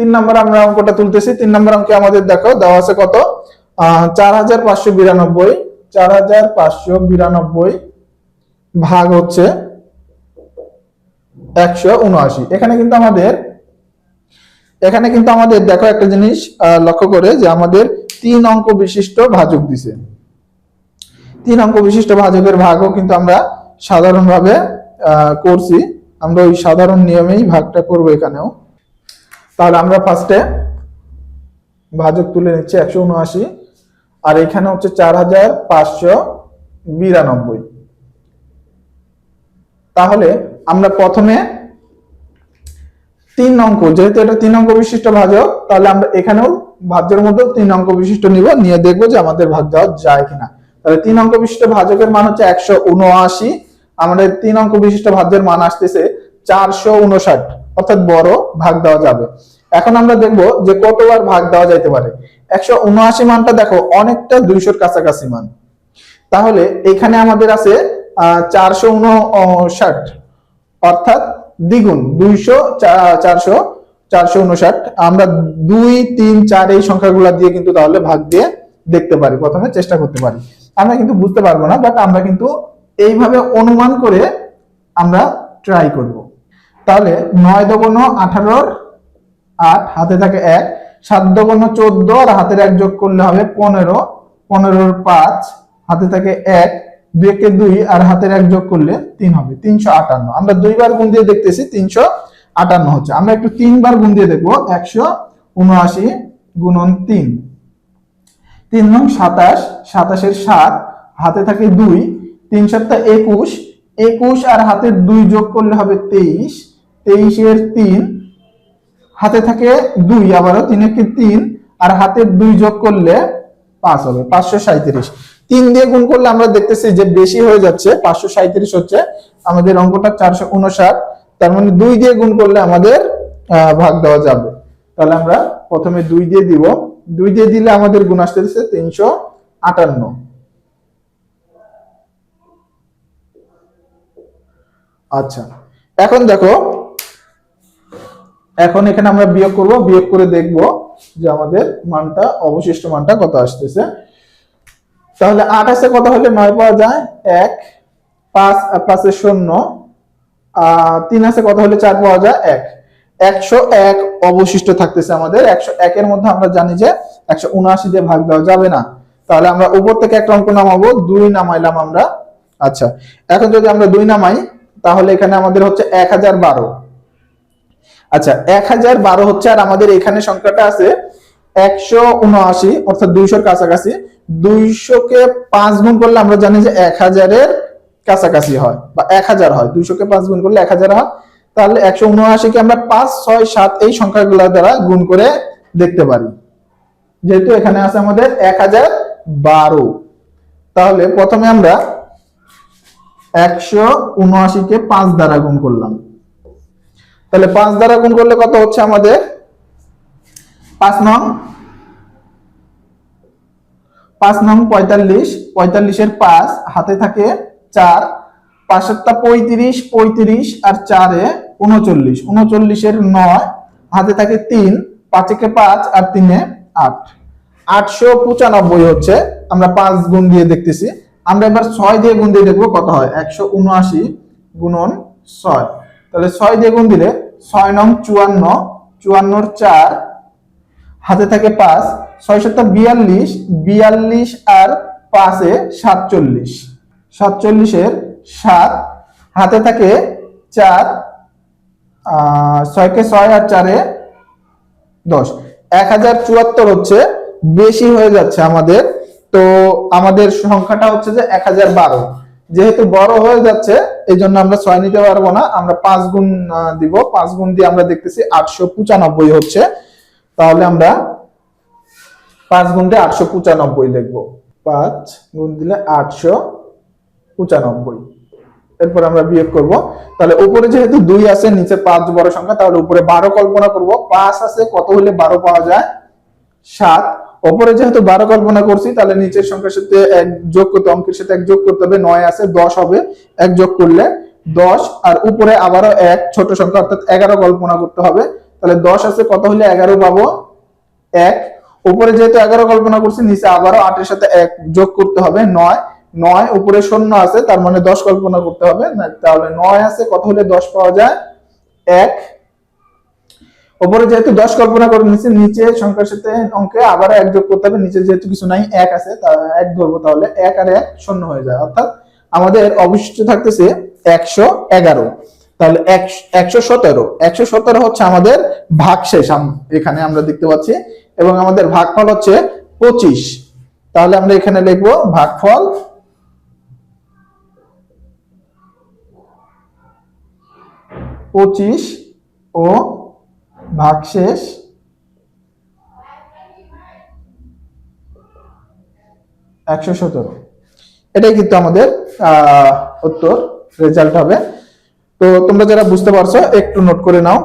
তিন নম্বর আমরা অঙ্কটা তুলতেছি। তিন নম্বর অঙ্কে আমাদের দেখো, দেওয়া আছে কত? চার হাজার পাঁচশো বিরানব্বই। চার হাজার পাঁচশো বিরানব্বই ভাগ হচ্ছে একশো উনআশি। এখানে কিন্তু আমাদের, এখানে কিন্তু আমাদের দেখো একটা জিনিস লক্ষ্য করে যে আমাদের তিন অঙ্ক বিশিষ্ট ভাজক দিছে। তিন অঙ্ক বিশিষ্ট ভাজকের ভাগও কিন্তু আমরা সাধারণভাবে করছি। আমরা ওই সাধারণ নিয়মেই ভাগটা করব এখানেও। তাহলে আমরা ফার্স্টে ভাজক তুলে নিচ্ছি একশো উনআশি। আর এখানে হচ্ছে চার হাজার পাঁচশো বিরানব্বই। তাহলে আমরা প্রথমে তিন অঙ্ক, যেহেতু এটা তিন অঙ্ক বিশিষ্ট ভাজক, তাহলে আমরা এখানেও ভাজ্যের মধ্যে তিন অঙ্ক বিশিষ্ট নিব, নিয়ে দেখব যে আমাদের ভাগ দেওয়া যায় কিনা। তাহলে তিন অঙ্ক বিশিষ্ট ভাজকের মান হচ্ছে একশো উনআশি। আমাদের তিন অঙ্ক বিশিষ্ট ভাজ্যের মান আসতেছে চারশো উনষাট। অর্থাৎ বড় ভাগ দেওয়া যাবে। এখন আমরা দেখব যে কতবার ভাগ দেওয়া যাইতে পারে। একশো উনআশি মানটা দেখো, অনেকটা দুইশোর কাছাকাছি মান। তাহলে এখানে আমাদের আছে চারশো উনষাট, অর্থাৎ দ্বিগুণ দুইশো চারশো চারশো উনষাট। আমরা দুই, তিন, চার এই সংখ্যাগুলা দিয়ে কিন্তু তাহলে ভাগ দিয়ে দেখতে পারি, প্রথমে চেষ্টা করতে পারি। আমরা কিন্তু বুঝতে পারব না বাট আমরা কিন্তু এইভাবে অনুমান করে আমরা ট্রাই করব। তাহলে নয় দবন আঠারোর আট, হাতে থাকে এক। সাত দবন চোদ্দ, আর হাতের এক যোগ করলে হবে পনেরো। পনেরোর পাঁচ, হাতে থাকে এক দুইকে দুই, আর হাতের এক যোগ করলে তিন হবে। তিনশো আটান্ন। আমরা দুইবার গুণ দিয়ে দেখতেছি, তিনশো আটান্ন হচ্ছে। আমরা একটু তিনবার গুণ দিয়ে দেখব, একশো উনআশি গুণন তিন। তিন নং সাতাশ, সাতাশের সাত, হাতে থাকে দুই তিন সপ্তাহ একুশ। একুশ আর হাতের দুই যোগ করলে হবে তেইশ। তেইশের তিন হাতে থাকে দুই, আবারও তিন একে তিন? আর হাতের দুই যোগ করলে পাঁচ হবে, পাঁচশো সাঁত্রিশ তিন দিয়ে গুণ করলে আমরা দেখতেছি যে বেশি হয়ে যাচ্ছে, পাঁচশো সাঁত্রিশ হচ্ছে আমাদের অঙ্কটা চারশো উনষাট। তার মানে দুই দিয়ে গুণ করলে আমাদের ভাগ দেওয়া যাবে। তাহলে আমরা প্রথমে দুই দিয়ে দিব। দুই দিয়ে দিলে আমাদের গুণ আসতেছে তিনশো আটান্ন। আচ্ছা এখন দেখো এখন এখানে আমরা বিয়োগ করব, বিয়োগ করে দেখব যে আমাদের মানটা, অবশিষ্ট মানটা কত আসতেছে। তাহলে আছে কত হলে নয় পাওয়া যায়? এক, পাঁচ, আর পাঁচে শূন্য তিন আছে কত হলে চার পাওয়া যায়? এক। একশো এক অবশিষ্ট থাকতেছে আমাদের। একশো একের মধ্যে আমরা জানি যে একশো উনআশি দিয়ে ভাগ দেওয়া যাবে না। তাহলে আমরা উপর থেকে একটা অঙ্ক নামাবো, দুই নামাইলাম আমরা। আচ্ছা এখন যদি আমরা দুই নামাই, তাহলে এখানে আমাদের হচ্ছে এক হাজার বারো। আচ্ছা এক হাজার বারো হচ্ছে আর আমাদের এখানে সংখ্যাটা আছে একশো উনআশি, অর্থাৎ দুইশোর কাছাকাছি। দুইশোকে পাঁচ গুণ করলে আমরা জানি যে এক হাজারের কাছাকাছি হয়, বা এক হাজার হয়। দুইশোকে পাঁচ গুণ করলে এক হাজার হয়। তাহলে একশো উনআশিকে আমরা পাঁচ, ছয়, সাত এই সংখ্যাগুলো দ্বারা গুণ করে দেখতে পারি। যেহেতু এখানে আছে আমাদের এক হাজার বারো। তাহলে প্রথমে আমরা একশো উনআশিকে পাঁচ দ্বারা গুণ করলাম। তাহলে পাঁচ দ্বারা গুণ করলে কত হচ্ছে আমাদের? পাঁচ নং। পাঁচ নং পঁয়তাল্লিশ। পঁয়তাল্লিশের পাঁচ হাতে থাকে চার। পাঁচ পঁয়ত্রিশ পঁয়ত্রিশ আর চারে উনচল্লিশ। উনচল্লিশের নয়, হাতে থাকে তিন পাঁচেকে পাঁচ আর তিনে আট। আটশো পঁচানব্বই হচ্ছে, আমরা পাঁচ গুণ দিয়ে দেখতেছি। আমরা এবার ছয় দিয়ে গুণ দিয়ে দেখব কত হয়। একশো উনআশি গুণন ছয়। তাহলে ছয় দিয়ে গুণ দিলে ছয় নং চুয়ান্ন, চুয়ান্নর চার, হাতে থাকে পাঁচ, ছয় সাতটা বিয়াল্লিশ বিয়াল্লিশ আর পাঁচে সাতচল্লিশ। সাতচল্লিশের সাত, হাতে থাকে চার ছয়কে ছয় আর চারে দশ। এক হাজার চুয়াত্তর হচ্ছে বেশি হয়ে যাচ্ছে আমাদের, তো আমাদের সংখ্যাটা হচ্ছে যে এক হাজার বারো। যেহেতু বড় হয়ে যাচ্ছে এই জন্য আমরা ছয় নিতে পারব না। আমরা পাঁচ গুণ দিব। পাঁচ গুণ দিয়ে আমরা দেখতেছি আটশো পঁচানব্বই হচ্ছে। তাহলে আমরা পাঁচ গুণ দিয়ে আটশো পঁচানব্বই লিখব। পাঁচ গুণ দিলে আটশো পঁচানব্বই। এরপর আমরা বিয়োগ করব। তাহলে উপরে যেহেতু দুই আছে, নিচে পাঁচ বড় সংখ্যা, তাহলে উপরে বারো কল্পনা করব। পাঁচ আছে, কত হলে বারো পাওয়া যায়? সাত। ওপরে যেহেতু বারো কল্পনা করছি, তাহলে নিচের সংখ্যার সাথে এক যোগ করতে, অঙ্কের সাথে এক যোগ করতে হবে, নয় আছে, দশ হবে, এক যোগ করলে দশ। আর উপরে আবারও এক, ছোট সংখ্যা, অর্থাৎ এগারো কল্পনা করতে হবে। তাহলে দশ আছে, কত হলে এগারো পাবো? এক। উপরে যেহেতু এগারো কল্পনা করছি, নিচে আবারও আটের সাথে এক যোগ করতে হবে, নয়। নয়, উপরে শূন্য আছে, তার মানে দশ কল্পনা করতে হবে। তাহলে নয় আছে, কত হলে দশ পাওয়া যায়? এক। উপরে যেহেতু দশ কল্পনা করে নিচে নিচে সংখ্যার সাথে অঙ্কে আবার এক যোগ করতে হবে, নিচে যেহেতু কিছু নাই, এক আছে এক ধরবো তাহলে, এক আর এক শূন্য হয়ে যায়। অর্থাৎ আমাদের অবশিষ্ট থাকতেছে একশো এগারো। তাহলে এক- একশো সতেরো। একশো সতেরো হচ্ছে আমাদের ভাগশেষ আম- এখানে আমরা দেখতে পাচ্ছি, এবং আমাদের ভাগফল হচ্ছে পঁচিশ। তাহলে আমরা এখানে লিখব ভাগফল পঁচিশ ও ভাগশেষ একশো সতেরো। এটাই কিন্তু আমাদের উত্তর রেজাল্ট হবে। তো তোমরা যারা বুঝতে পারছ, একটু নোট করে নাও।